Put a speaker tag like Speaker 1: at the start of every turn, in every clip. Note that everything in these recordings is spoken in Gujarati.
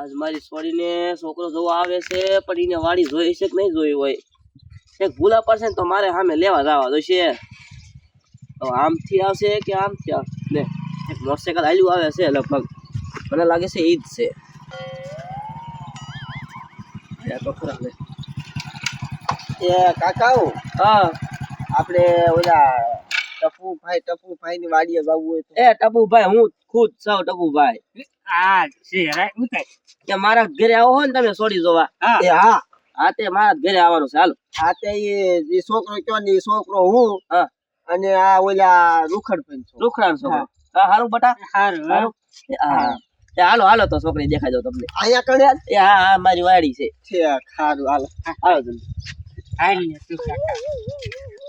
Speaker 1: આજ મારી છોડીને છોકરો જોવા આવે છે પણ એને વાડી જોઈ છે કે નહીં જોઈ હોય. એક ભૂલા પડશે ને તો મારે સામે લેવા જવા જોઈશે તો આમથી આવશે કે આમથી આવશે? ને એક મોટરસાયકલ હાલ્યું આવે છે લગભગ. મને લાગે છે ઈ જ છે. એ.
Speaker 2: એ કાકાઓ
Speaker 1: હા
Speaker 2: આપણે ઓલા ટપુભાઈ ટપુભાઈ ની વાડીએ જવું હોય એ
Speaker 1: એ ટપુભાઈ હું ખુદ છું ટપુભાઈ.
Speaker 3: આ છે ઉતાર
Speaker 1: કે મારા ઘરે આવો હોય ને તમે છોડી જોવા.
Speaker 3: હા.
Speaker 2: એ હા.
Speaker 1: હા તે મારા ઘરે આવવાનું છે હાલો.
Speaker 2: હા તે ઈ છોકરો કયો ને છોકરો હું
Speaker 1: હા.
Speaker 2: અને આ ઓલા રૂખડભાઈ છો.
Speaker 1: રૂખડાનો છોકરો. હા. હારું બટા.
Speaker 3: હારું
Speaker 1: હારું એ હા. એ હાલો હાલો તો છોકરી દેખાઈ જાવ તમને.
Speaker 2: અહીંયા કણે
Speaker 1: એ હા હા મારી વાડી છે.
Speaker 2: છે હારું હાલો.
Speaker 1: હાલો જલ્દી.
Speaker 3: આઈ તું કાકા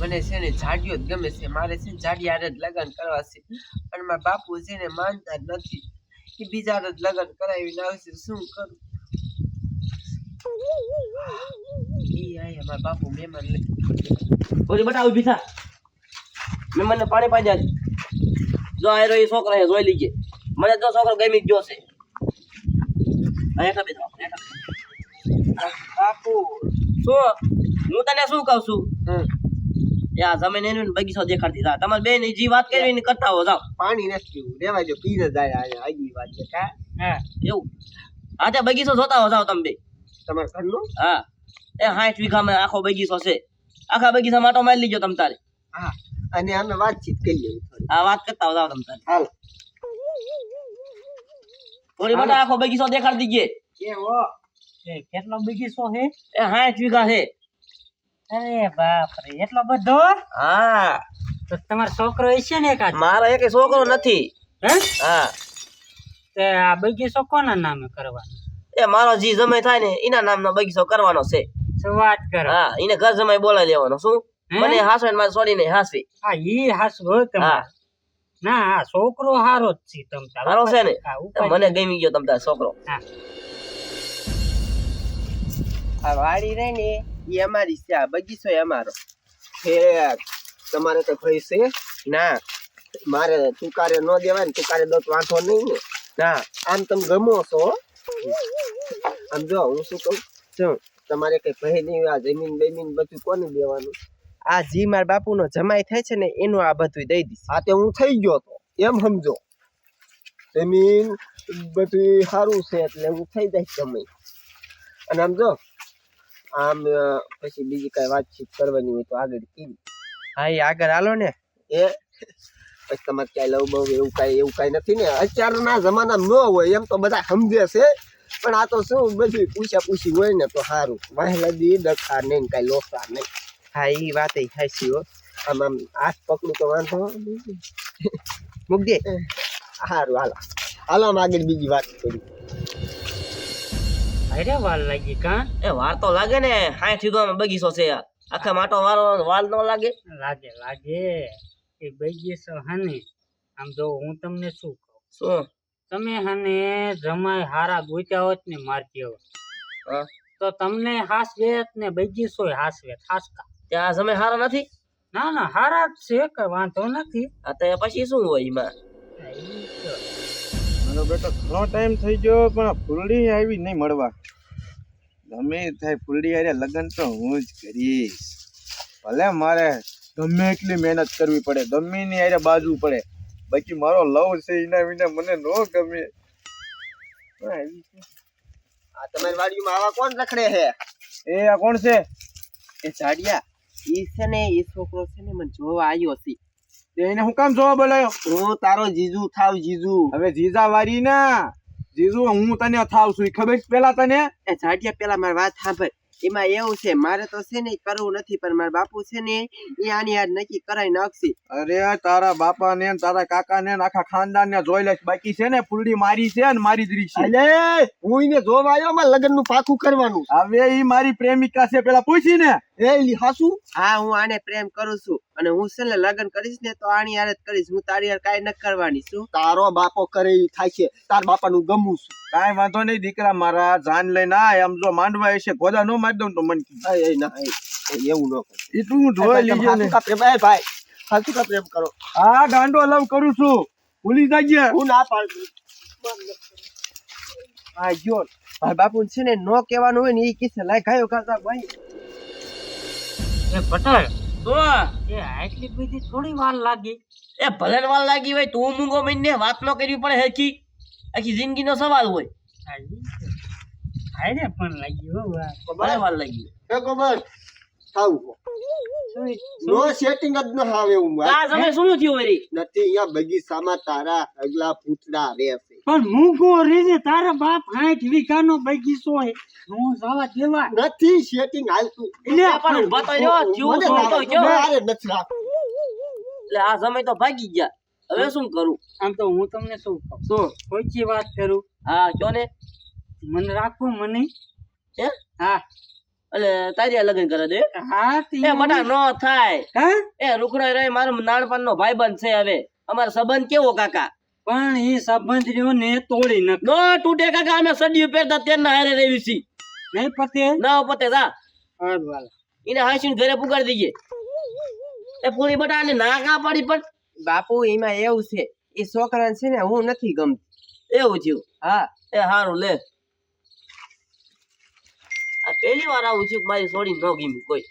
Speaker 4: મને છે ને જાડિયો જ ગમે છે. મારે છે ને જાડી હારે જ લગ્ન કરવા છે. પણ મારા બાપુ છે ને માનતા જ નથી. એ બીજા જ લગ્ન કરાવીને આવશે શું કરું? ઈ આયા મારા બાપુ મહેમાન
Speaker 1: ઓલી બટા ઊભી થા. મેં પાણી પાઈ જો આ રહ્યો એ છોકરો જોઈ લીજે. મને તો છોકરો ગમી જ ગયો છે. અહીંયા બેઠો. બાપુ. શું? હું તને શું કહું છું? તમે જમીન એનું બગીચો દેખાડતી જા. તમારે બેન જે વાત કરવી ને કરતા હો જાવ
Speaker 2: પાણી નથી પીવું. રેવા જો પીને જાય અહીંયા વાત છે કા?
Speaker 3: હા.
Speaker 1: એવું. હા તે બગીચો જોતા હો જાવ તમે બે
Speaker 2: તમારા ઘરનું?
Speaker 1: હા. એ સાઠ વીઘામાં આખો બગીચો છે. આખા બગીચા માટો મારી લીજો તમ તારે.
Speaker 2: હા. અને અમે વાતચીત કરી લઈએ થોડી.
Speaker 1: આ વાત કરતા હો જાવ તમ તારે.
Speaker 2: હાલ.
Speaker 1: થોડી મોટા આખો બગીચો દેખાડી દીજે.
Speaker 2: કેવો?
Speaker 3: એ કેટલો બગીચો છે?
Speaker 1: એ સાઠ વીઘા છે.
Speaker 3: અરે બાપ રે એટલો બધો?
Speaker 1: હા.
Speaker 3: તો તમારો છોકરો હશે ને એકાદ
Speaker 1: મારો એક છોકરો નથી.
Speaker 3: હે?
Speaker 1: હા.
Speaker 3: તે આ બગીચો કોના નામે કરવાનો?
Speaker 1: એ મારો જી જમાઈ થાય ને એના નામનો બગીચો કરવાનો છે.
Speaker 3: શું વાત કરો.
Speaker 1: હા એને ઘર જમાઈ બોલાવી લેવાનો શું મને હાસવે ને મારી નહીં હાસવી.
Speaker 3: હા ઈ હાસવો તમારે. ના આ છોકરો હારો જ છે તમ
Speaker 1: સારો છે ને?
Speaker 3: હા,
Speaker 1: મને ગમી ગયો તમ તાર છોકરો.
Speaker 3: હા.
Speaker 2: આ વાડી રહી ને એ અમારી છે આ બગીચો એ અમારો. છે તમારે કઈ ભાઈ છે? ના, મારે તુકારે ન દેવાય ને તુકારે દો તો વાંધો નહીં ને. ના, આમ તમે ગમો છો. આમ જો, હું શું કહું? શું તમારે કઈ ભાઈ નહીં આ જમીન બમીન બધું કોને દેવાનું?
Speaker 4: આ જી મારા બાપુનો જમાઈ થાય છે ને, એનું આ બધું દઈ દઈશ.
Speaker 2: આ તે હું થઈ ગયો તો, એમ સમજો. જમીન બધું સારું છે એટલે હું થઈ જાય જમાઈ. અને આમ જો આમ પછી બીજી કઈ વાતચીત કરવાની હોય તો આગળ કીધી.
Speaker 4: હા એ આગળ હાલો ને.
Speaker 2: એ પછી તમારે ક્યાંય લવ બહુ એવું કાંઈ એવું કાંઈ નથી ને. અત્યારના જમાનામાં ન હોય એમ તો બધા સમજે છે. પણ આ તો શું બધું પૂછ્યા પૂછી હોય ને તો સારું વાહલદી ડખા નહીં કાંઈ લોસા નહીં.
Speaker 4: હા એ વાત હાસી હો.
Speaker 2: આમ આમ હાથ પકડું તો વાંધો મૂકી
Speaker 4: મૂક દે
Speaker 2: સારું હાલો. હાલો આમ આગળ બીજી વાત કરી
Speaker 3: અરે વાર લાગી કાં?
Speaker 1: એ વાર તો લાગે ને સાઠ વીઘામાં બગીચો છે આખા માટો વાળો વાલ નો લાગે.
Speaker 3: લાગે લાગે. એ બગીચો હાને આમ જો હું તમને શું કહું?
Speaker 1: શું?
Speaker 3: તમે હાને જમાય હારા ગોત્યા હોત ને મારતી હોત તો તમને હાસ વેત ને બગીચો હાસવે હાસકા
Speaker 1: ત્યાં જમાઈ હારા નથી?
Speaker 3: ના ના હારા જ છે કઈ વાંધો નથી.
Speaker 1: આ તો પછી શું હોય એમાં?
Speaker 3: હા, તો.
Speaker 5: મારો બેટો ઘણો ટાઈમ થઈ ગયો પણ ફૂલડી આવી નહીં મળવા. ગમે થાય ફૂલડી હારે લગ્ન તો હું જ કરીશ. ભલે મારે ગમે એટલી મહેનત કરવી પડે ગમે ની આરે બાજવું પડે. બાકી મારો લવ છે એના વિના મને ન ગમે.
Speaker 2: આ તમારી વાડીમાં આવા કોણ રખડે છે?
Speaker 5: એ આ કોણ છે?
Speaker 4: એ જાડિયા ઈ છે ને એ છોકરો છે ને મને જોવા આવ્યો છે.
Speaker 5: એને હું કામ જોવા બોલાયો?
Speaker 2: હું તારો જીજુ થાવ જીજુ.
Speaker 5: હવે જીજા વારી ના. જીજુ હું તને થાવ છું. ખબર પેલા તને?
Speaker 4: એ જાડિયા પેલા મારી વાત સાંભળ. એમાં એવું છે મારે તો છે ને કરવું નથી પણ મારા બાપુ છે ને એ આની યાર નક્કી કરાવી નાખશે.
Speaker 5: અરે તારા બાપા ને તારા કાકા ને આખા ખાનદાન ને જોઈ લઈશ. બાકી છે ને ફૂલડી મારી છે ને મારી જ છે.
Speaker 2: અલે હું એને જોવા આવ્યો મારા લગ્નનું પાકું કરવાનું.
Speaker 5: હવે એ મારી પ્રેમિકા છે પેલા પૂછી ને.
Speaker 2: એ હાસુ?
Speaker 4: હા હું આને પ્રેમ કરું છું અને હું છે ને લગ્ન કરીશ ને તો આની યાર જ કરીશ. હું તારી યાર કાઈ ન કરવાની છું
Speaker 2: તારો બાપો કરે ઈ થાય છે. તાર બાપાનું ગમું છું.
Speaker 5: કાઈ વાંધો નહીં દીકરા મારા જાન લઈને આ એમ જો માંડવા હશે ગોદા નો મારી દઉં તો મન કી.
Speaker 2: એ, એ, ના એ, એ, એવું ન કર.
Speaker 5: ઈ તું જોઈ લીજો ને.
Speaker 2: પ્રેમ ભાઈ હાસુ કા પ્રેમ કરો.
Speaker 5: હા ગાંડો લવ કરું છું. ભૂલી જાજે.
Speaker 2: હું ના પાડું. આ જો ભાઈ બાપુ છે ને નો કહેવાનું હોય ને એ કિસ્સે લાય ગાયો ખાતા ભાઈ.
Speaker 3: એ પટેલ
Speaker 1: તો
Speaker 3: એ આટલી બધી થોડી વાર લાગી.
Speaker 1: એ ભલે વાર લાગી હોય તું મૂંગો મહિને વાત ન કરવી પડે હેકી આખી જિંદગીનો સવાલ હોય.
Speaker 3: આ છે. પણ લાગી હો વાર
Speaker 1: ભલે વાર લાગી
Speaker 2: એ ગોબર થાવું. નો સેટિંગ જ ન આવે એવું
Speaker 1: આ સમય શું થયું વરી
Speaker 2: નથી અહીંયા બગીચામાં તારા અગલા પૂતળા રહેશે
Speaker 3: પણ મૂકો રેજે તારા બાપ હાઠ વીઘાનો બગીચો હોય હું જવા દેવા.
Speaker 2: નથી સેટિંગ હાલતું.
Speaker 1: એટલે પણ તો
Speaker 2: મને
Speaker 1: શું તો
Speaker 2: ના- અરે નથી રાખવું.
Speaker 1: એટલે આ સમય તો ભાગી ગયા. હવે શું કરું?
Speaker 3: આમ તો હું તમને શું કહું?
Speaker 1: શું
Speaker 3: કોઈ વાત કરું?
Speaker 1: હા જો ને.
Speaker 3: મને રાખો મને?
Speaker 1: હે?
Speaker 3: હા.
Speaker 1: એટલે તારી લગ્ન કરે દે.
Speaker 3: હા તે
Speaker 1: એ મટા નો થાય.
Speaker 3: હે?
Speaker 1: એ રૂખડો રે મારો નાનપણ નો ભાઈબંધ છે હવે. અમારો સંબંધ કેવો કાકા?
Speaker 3: પણ એ સંબંધ રહ્યો ને તોડી ન
Speaker 1: નો તૂટે કાકા અમે સડિયું પહેરતા તેના હારે રેવી છી
Speaker 3: નહીં પતે.
Speaker 1: ના પતે જા.
Speaker 3: હારું હાલો.
Speaker 1: એને હાસીન ઘરે પુગાડી દઈએ એ પૂરી બટા ને ના કા પાડી પણ.
Speaker 4: બાપુ એમાં એવું છે એ છોકરા છે ને હું નથી ગમતી.
Speaker 1: એવું થયું?
Speaker 4: હા.
Speaker 1: એ હારું લે. આ પહેલી વાર આવું છું મારી છોડી ન ગમી કોઈ.